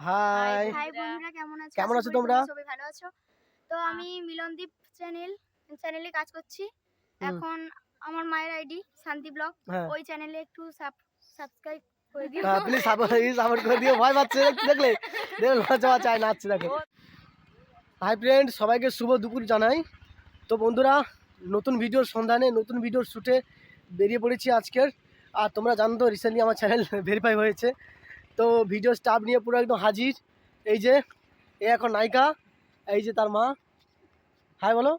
High high বন্ধুরা কেমন আছো? কেমন আছো তোমরা? সবাই ভালো আছো। তো আমি মিলনদীপ চ্যানেল চ্যানেলে কাজ করছি। এখন আমার মায়ের আইডি শান্তি ব্লগ। হ্যাঁ। ওই চ্যানেলে একটু সাবস্ক্রাইব করে দিও। প্লিজ সাপোর্ট সাপোর্ট করে দিও। ভয় পাচ্ছে দেখলে? দেখলে লজ্জা পাচ্ছে নাচছে দেখো। হাই ফ্রেন্ড সবাইকে শুভ দুপুর জানাই। তো বন্ধুরা নতুন ভিডিওর সন্ধানে নতুন ভিডিওর শ্যুটে বেরিয়ে পড়েছি আজকের। আর তোমরা জানো তো রিসেন্টলি আমার চ্যানেল ভেরিফাই হয়েছে। তো ভিডিও স্টাফ নিয়ে পুরো একদম হাজির। এই যে এ এখন নায়িকা এই যে তার মা। হাই বলো।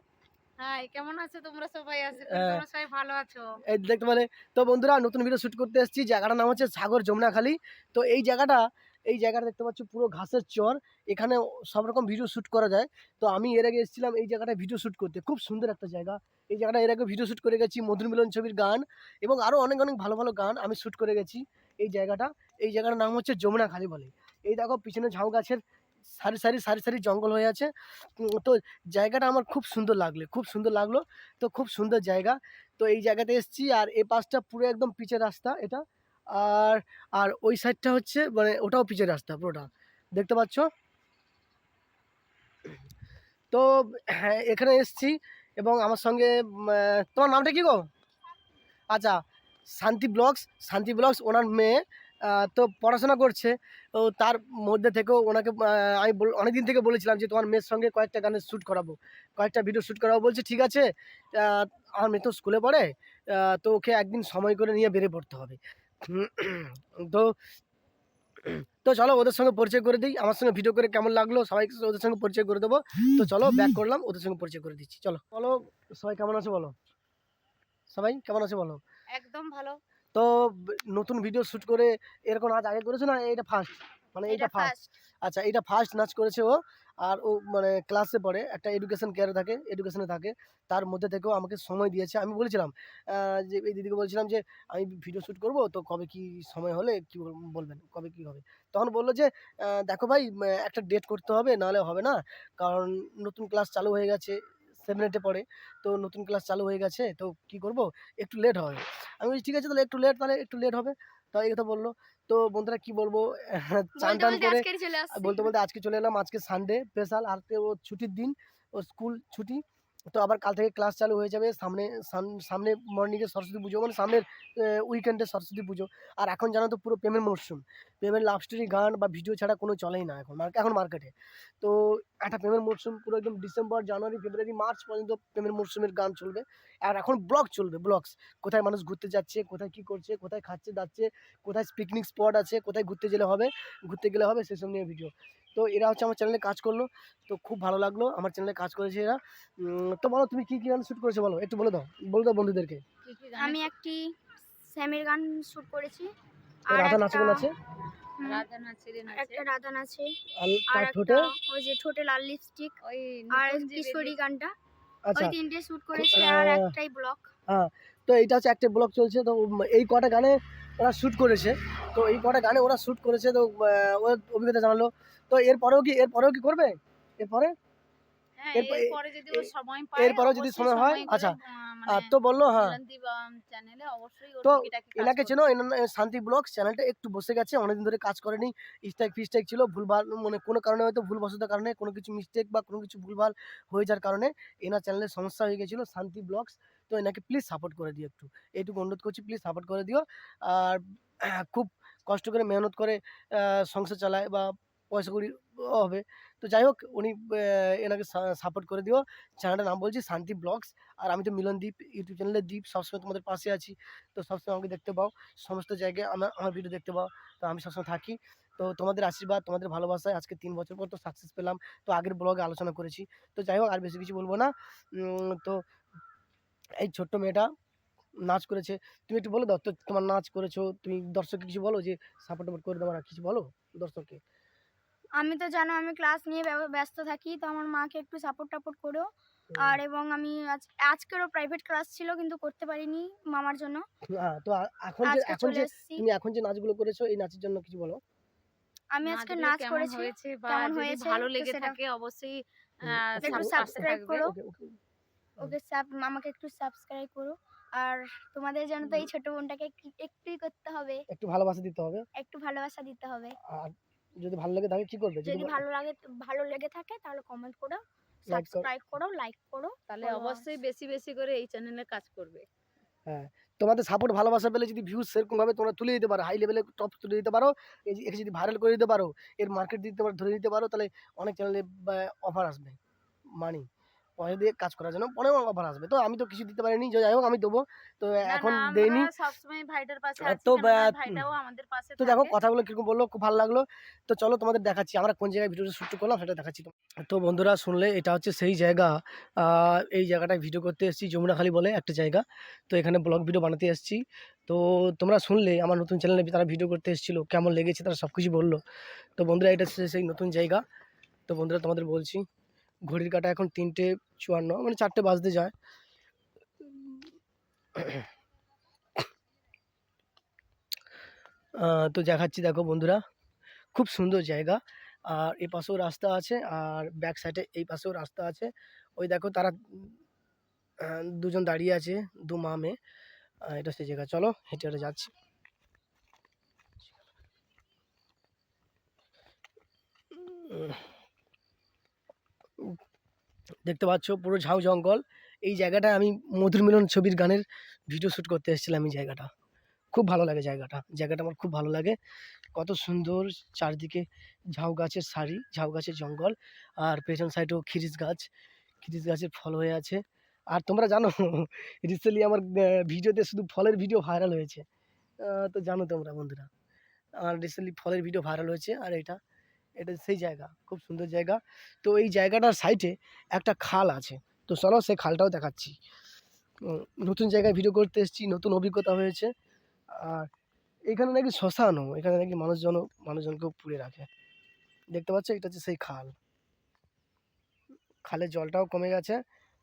হাই কেমন আছো তোমরা সবাই? আছো হ্যাঁ। তোমরা সবাই ভালো আছো। এই দেখতে পেলে। তো বন্ধুরা নতুন ভিডিও শ্যুট করতে এসেছি। জায়গাটার নাম হচ্ছে সাগর যমুনাখালী। তো এই জায়গাটা এই জায়গাটা দেখতে পাচ্ছ পুরো ঘাসের চর। এখানে সব রকম ভিডিও শ্যুট করা যায়। তো আমি এর আগে এসেছিলাম এই জায়গাটায় ভিডিও শ্যুট করতে। খুব সুন্দর একটা জায়গা। এই জায়গাটা এর আগে ভিডিও শ্যুট করে গেছি মধুর মিলন ছবির গান এবং আরও অনেক অনেক ভালো ভালো গান আমি শ্যুট করে গেছি। এই জায়গাটা, এই জায়গাটার নাম হচ্ছে যমুনাখালী বলে। এই দেখো, পিছনে ঝাউ গাছের সারি সারি সারি সারি জঙ্গল হয়ে আছে। তো জায়গাটা আমার খুব সুন্দর লাগল, খুব সুন্দর লাগল। তো খুব সুন্দর জায়গা। তো এই জায়গাতে এসেছি আর এ পাশটা পুরো একদম পিচের রাস্তা এটা। আর আর ওই সাইডটা হচ্ছে মানে ওটাও পিচের রাস্তা পুরোটা। দেখতে পাচ্ছ? তো হ্যাঁ এখানে এসেছি এবং আমার সঙ্গে তোমার নামটা কি গো? আচ্ছা শান্তি ব্লগস শান্তি ব্লগস ওনার মেয়ে তো পড়াশোনা করছে। তো তার মধ্যে থেকেও ওনাকে আমি অনেক দিন থেকে বলেছিলাম যে তোমার মেয়ের সঙ্গে কয়েকটা গানের শ্যুট করাবো, কয়েকটা ভিডিও শ্যুট করাবো। বলছে, ঠিক আছে আমার মেয়ে তো স্কুলে পড়ে তো ওকে একদিন সময় করে নিয়ে বেরিয়ে পড়তে হবে। তো তো চলো ওদের সঙ্গে পরিচয় করে দিই। আমার সঙ্গে ভিডিও করে কেমন লাগল সবাইকে ওদের সঙ্গে পরিচয় করে দেবো। তো চলো ব্যাক করলাম, ওদের সঙ্গে পরিচয় করে দিচ্ছি। চলো, বলো, সবাই কেমন আছে বলো? সবাই কেমন আছে বলো? একদম ভালো। তো নতুন ভিডিও শ্যুট করে এরকম নাচ আগে করেছ না? এটা ফার্স্ট মানে এটা ফার্স্ট আচ্ছা এটা ফার্স্ট নাচ করেছে ও। আর ও মানে ক্লাসে পড়ে একটা এডুকেশন কেয়ারে থাকে এডুকেশনে থাকে। তার মধ্যে থেকেও আমাকে সময় দিয়েছে। আমি বলেছিলাম যে এই দিদিকে বলছিলাম যে আমি ভিডিও শ্যুট করব তো কবে কি সময় হলে কি বল- বলবেন? কবে কি হবে? তখন বলল যে দেখো ভাই একটা ডেট করতে হবে নাহলে হবে না। কারণ নতুন ক্লাস চালু হয়ে গেছে সেভেন এইটে পড়ে। তো নতুন ক্লাস চালু হয়ে গেছে তো কি করব? একটু লেট হবে। আমি বলছি ঠিক আছে তাহলে একটু লেট তাহলে একটু লেট হবে। তো এই কথা বলল। তো বন্ধুরা কি বলব? চান টান করে বলতে বলতে আজকে চলে এলাম। আজকে সানডে স্পেশাল আর ও ছুটির দিন ও স্কুল ছুটি। তো আবার কাল থেকে ক্লাস চালু হয়ে যাবে। সামনে সাম- সামনে মর্নিংয়ে সরস্বতী পুজো মানে সামনের উইকেন্ডে সরস্বতী পুজো। আর এখন জানো তো পুরো প্রেমের মরশুম। প্রেমের লাভ স্টোরি গান বা ভিডিও ছাড়া কোনো চলেই না এখন এখন মার্কেটে তো একটা প্রেমের মরশুম পুরো একদম ডিসেম্বর জানুয়ারি ফেব্রুয়ারি মার্চ পর্যন্ত প্রেমের মরশুমের গান চলবে। আর এখন ব্লগ চলবে ব্লগস কোথায় মানুষ ঘুরতে যাচ্ছে কোথায় কি করছে কোথায় খাচ্ছে যাচ্ছে কোথায় পিকনিক স্পট আছে কোথায় ঘুরতে গেলে হবে ঘুরতে গেলে হবে সেসব নিয়ে ভিডিও তো এরা হচ্ছে আমার চ্যানেলে কাজ করল। তো খুব ভালো লাগল আমার চ্যানেলে কাজ করেছে এরা। তো বলো তুমি কি কি গান শ্যুট করেছ বলো? একটু বলে দাও বলে দাও বন্ধুদেরকে। আমি একটি স্যামের গান শ্যুট করেছি। তো রাধা নাচে কোন আছে। রাধা আছে। একটা রাধা নাচে আর ঠোঁটে? ওই যে ঠোঁটে লাল লিপস্টিক ওই আর কিশোরী গানটা। আচ্ছা। ওই তিনটে শুট করেছি আর একটাই ব্লক তো এইটা হচ্ছে একটা ব্লগ চলছে। তো এই কটা গানে ওরা শ্যুট করেছে। তো এই কটা গানে ওরা শ্যুট করেছে। তো ওর অভিজ্ঞতা জানালো। তো এরপরেও কি এরপরেও কি করবে? এরপরে? এরপরেও যদি সময় হয়, আচ্ছা, আর মানে তো বলল হ্যাঁ। তো এনাকে। চেনো শান্তি ব্লগস চ্যানেলটা একটু বসে গেছে অনেকদিন ধরে কাজ করেনি স্ট্রাইক ফিস্ট্রাইক ছিল ভুলভাল মানে কোনো কারণে হয়তো ভুলবশত কারণে কোনো কিছু মিস্টেক বা কোনো কিছু ভুলভাল হয়ে যাওয়ার কারণে এনার চ্যানেলের সমস্যা হয়ে গেছিল শান্তি ব্লগস। তো এনাকে প্লিজ সাপোর্ট করে দিও একটু এইটুকু অনুরোধ করছি প্লিজ সাপোর্ট করে দিও। আর খুব কষ্ট করে মেহনত করে সংসার চালায় বা পয়সা করি হবে। তো যাই হোক, উনি এনাকে সাপোর্ট করে দিও। চ্যানেলটার নাম বলছি শান্তি ব্লগস। আর আমি তো মিলন দ্বীপ ইউটিউব চ্যানেলে দ্বীপ সবসময় তোমাদের পাশে আছি। তো সবসময় আমাকে দেখতে পাও। সমস্ত জায়গায় আমার আমার ভিডিও দেখতে পাও। তো আমি সবসময় থাকি। তো তোমাদের আশীর্বাদ, তোমাদের ভালোবাসায় আজকে তিন বছর পর তো সাকসেস পেলাম। তো আগের ব্লগে আলোচনা করেছি। তো যাই হোক, আর বেশি কিছু বলব না। তো এই ছোট্ট মেয়েটা নাচ করেছে। তুমি একটু বলে দাও, তো তোমার নাচ করেছ। তুমি দর্শককে কিছু বলো যে সাপোর্ট করে দেওয়ার কিছু বলো দর্শককে? আমি তো জানো আমি ক্লাস নিয়ে ব্যস্ত থাকি তো আমার মাকে একটু সাপোর্ট টাপোর্ট করো। আর এবং আমি আজকেরও প্রাইভেট ক্লাস ছিল কিন্তু করতে পারিনি মামার জন্য। হ্যাঁ তো এখন যে এখন যে তুমি এখন যে নাচগুলো করেছ এই নাচের জন্য কিছু বলো। আমি আজকে নাচ করেছি কেমন হয়েছে ভালো লেগে থাকে অবশ্যই একটু থাকবে। করো। ওকে সাব আমাকে একটু সাবস্ক্রাইব করো। আর তোমাদের জন্য তো এই ছোট বোনটাকে একটু- একটুই করতে হবে। একটু ভালোবাসা দিতে হবে। একটু ভালোবাসা দিতে হবে। আর যদি ভালো লাগে তাহলে কি করবে যদি ভালো লাগে ভালো লেগে থাকে তাহলে কমেন্ট করো সাবস্ক্রাইব করো। লাইক করো তাহলে অবশ্যই বেশি বেশি করে এই চ্যানেলে কাজ করবে। হ্যাঁ তোমাদের সাপোর্ট ভালোবাসা পেলে যদি ভিউজ সেরকম ভাবে তোমরা তুলে দিতে পারো হাই লেভেলে টপ তুলে দিতে পারো এই যে- একে যদি ভাইরাল করে দিতে পারো এর মার্কেট দিতে পারো ধরে দিতে পারো তাহলে অনেক চ্যানেলে অফার আসবে মানি পয়সা দিয়ে কাজ করার জন্য অনেক অফার আসবে। তো আমি তো কিছু দিতে পারিনি যে যাই হোক আমি দেবো। তো এখন দেইনি। তো ভাইটাও আমাদের পাশে তো দেখো কথাগুলো কীরকম বলল খুব ভালো লাগল। তো চলো তোমাদের দেখাচ্ছি আমরা কোন জায়গায় ভিডিওটা শ্যুট করলাম সেটা দেখাচ্ছি তো। বন্ধুরা শুনলে এটা হচ্ছে সেই জায়গা। এই জায়গাটায় ভিডিও করতে এসেছি যমুনাখালি বলে একটা জায়গা। তো এখানে ব্লগ ভিডিও বানাতে এসেছি। তো তোমরা শুনলে আমার নতুন চ্যানেলে তারা ভিডিও করতে এসেছিল কেমন লেগেছে তারা সব কিছু বলল। তো বন্ধুরা এটা সেই নতুন জায়গা। তো বন্ধুরা তোমাদের বলছি। ঘড়ির কাটা এখন তিনটে চুয়ান্ন মানে চারটে বাজতে যায়। তো দেখাচ্ছি দেখো বন্ধুরা, খুব সুন্দর জায়গা। আর এ পাশেও রাস্তা আছে, আর ব্যাক সাইডে এই পাশেও রাস্তা আছে। ওই দেখো তারা দুজন দাঁড়িয়ে আছে, দু মা মেয়ে। এটা সেই জায়গা। চলো হেঁটে হেঁটে যাচ্ছি। দেখতে পাচ্ছ পুরো ঝাউ জঙ্গল। এই জায়গাটায় আমি মধুর মিলন ছবির গানের ভিডিও শ্যুট করতে এসেছিলাম এই জায়গাটা। খুব ভালো লাগে জায়গাটা। জায়গাটা আমার খুব ভালো লাগে। কত সুন্দর চারদিকে ঝাউ গাছের সারি, ঝাউ গাছের জঙ্গল আর পেছন সাইডেও খিরিস গাছ। খিরিস গাছের ফল হয়ে আছে। আর তোমরা জানো রিসেন্টলি আমার ভিডিওতে শুধু ফলের ভিডিও ভাইরাল হয়েছে। তো জানো তোমরা বন্ধুরা। আর রিসেন্টলি ফলের ভিডিও ভাইরাল হয়েছে। আর এটা এটা সেই জায়গা, খুব সুন্দর জায়গা। তো এই জায়গাটার সাইডে একটা খাল আছে। তো চলো সেই খালটাও দেখাচ্ছি। নতুন জায়গায় ভিডিও করতে এসেছি, নতুন অভিজ্ঞতা হয়েছে। আর এখানে নাকি শ্মশানও, এখানে নাকি মানুষজন, মানুষজনকেও পুড়ে রাখে। দেখতে পাচ্ছ? এটা হচ্ছে সেই খাল। খালের জলটাও কমে গেছে।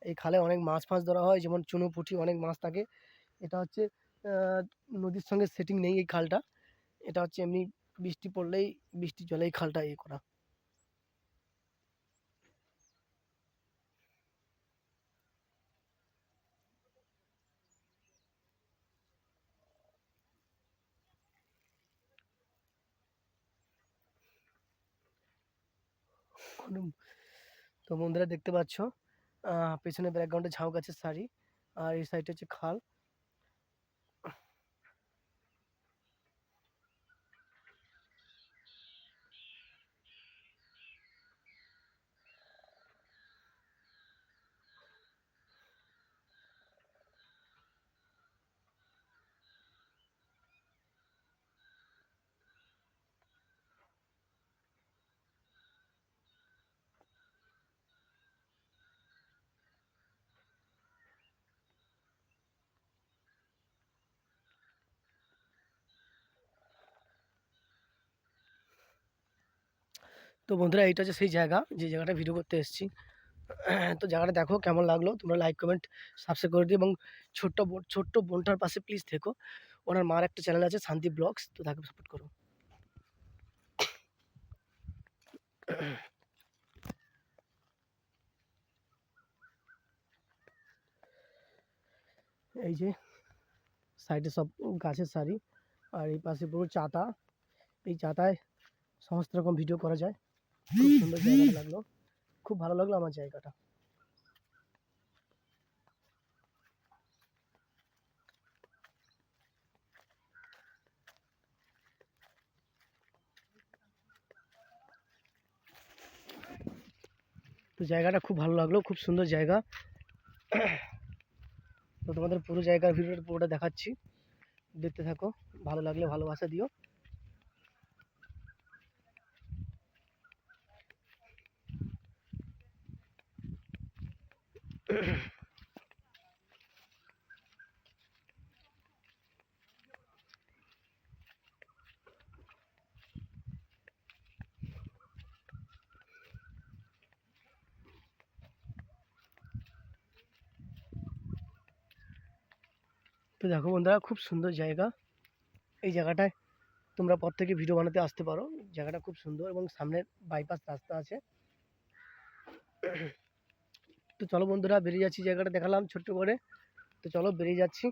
এই খালে অনেক মাছ ফাছ ধরা হয়, যেমন চুনো পুঁটি অনেক মাছ থাকে। এটা হচ্ছে নদীর সঙ্গে সেটিং নেই এই খালটা। এটা হচ্ছে এমনি বৃষ্টি পড়লেই বৃষ্টির জলে এই খালটা ইয়ে করা। তো বন্ধুরা দেখতে পাচ্ছ পেছনে ব্যাকগ্রাউন্ডে ঝাউ গাছের সারি, আর এই সাইডে হচ্ছে খাল। তো বন্ধুরা এইটা হচ্ছে সেই জায়গা, যে জায়গাটা ভিডিও করতে এসেছি। তো জায়গাটা দেখো কেমন লাগল? তোমরা লাইক কমেন্ট সাবস্ক্রাইব করে দিও এবং ছোট্ট ছোট্ট বোনটার পাশে প্লিজ থেকো। ওনার মার একটা চ্যানেল আছে শান্তি ব্লগস তো তাকে সাপোর্ট করো। এই যে, সাইডে সব গাছের সারি, আর এই পাশে পুরো চাতা। এই চাতায় সমস্ত রকম ভিডিও করা যায়। খুব সুন্দর জায়গাটা লাগল। খুব ভালো লাগল আমার জায়গাটা। তো জায়গাটা খুব ভালো লাগল, খুব সুন্দর জায়গা। তো তোমাদের পুরো জায়গার ভিডিওটা পুরোটা দেখাচ্ছি। দেখতে থাকো, ভালো লাগলে ভালোবাসা দিও। তো দেখো বন্ধুরা, খুব সুন্দর জায়গা। এই জায়গাটায় তোমরা পর থেকে ভিডিও বানাতে আসতে পারো। জায়গাটা খুব সুন্দর এবং সামনে বাইপাস রাস্তা আছে। তো চলো বন্ধুরা, বেরিয়ে যাচ্ছি জায়গাটা দেখালাম ছোট্ট করে। তো চলো বেরিয়ে যাচ্ছি।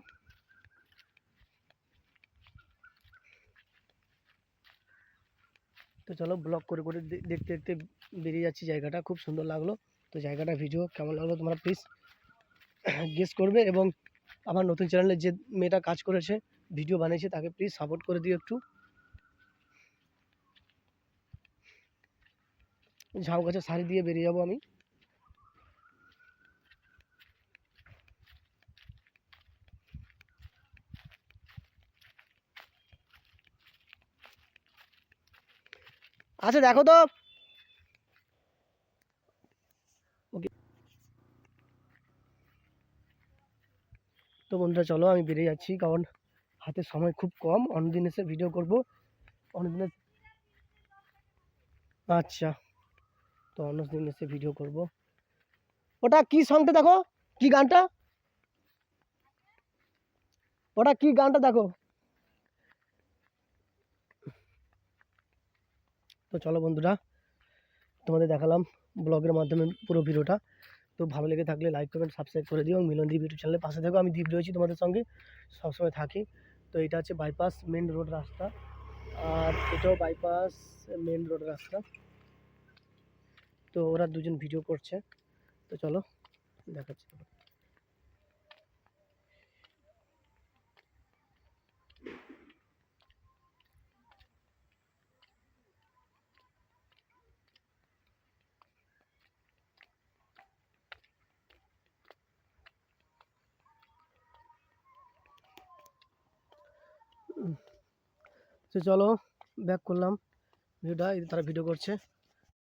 তো চলো ব্লগ করে করে দেখতে দেখতে বেরিয়ে যাচ্ছি জায়গাটা, খুব সুন্দর লাগল। তো জায়গাটা ভিডিও কেমন লাগল তোমরা প্লিজ গেস করবে এবং আমার নতুন চ্যানেলে যে মেয়েটা কাজ করেছে ভিডিও বানিয়েছে, তাকে প্লিজ সাপোর্ট করে দিও একটু। ঝাউ গাছের শাড়ি দিয়ে বেরিয়ে যাব আমি। আচ্ছা দেখো তো। তো বন্ধুরা, চলো আমি বেরিয়ে যাচ্ছি, কারণ হাতে সময় খুব কম। অন্যদিন এসে ভিডিও করব। অন্যদিন এসে- আচ্ছা তো অন্যদিন এসে ভিডিও করব। ওটা কি সঙ্গটা দেখো? কি গানটা? ওটা কি গানটা দেখো? তো চলো বন্ধুরা, তোমাদের দেখালাম ব্লগের মাধ্যমে পুরো ভিডিওটা। তো ভালো লেগে থাকলে লাইক কমেন্ট সাবস্ক্রাইব করে দিও। মিলন দ্বীপ ইউটিউব চ্যানেলের পাশে থাকো। আমি দ্বীপ রয়েছি তোমাদের সঙ্গে, সবসময় থাকি। তো এটা হচ্ছে বাইপাস মেন রোড রাস্তা। আর এটাও বাইপাস মেন রোড রাস্তা। তো ওরা দুজন ভিডিও করছে। তো চলো, দেখাচ্ছি। তো চলো ব্যাক করলাম। ভিডিওটা তারা ভিডিও করছে।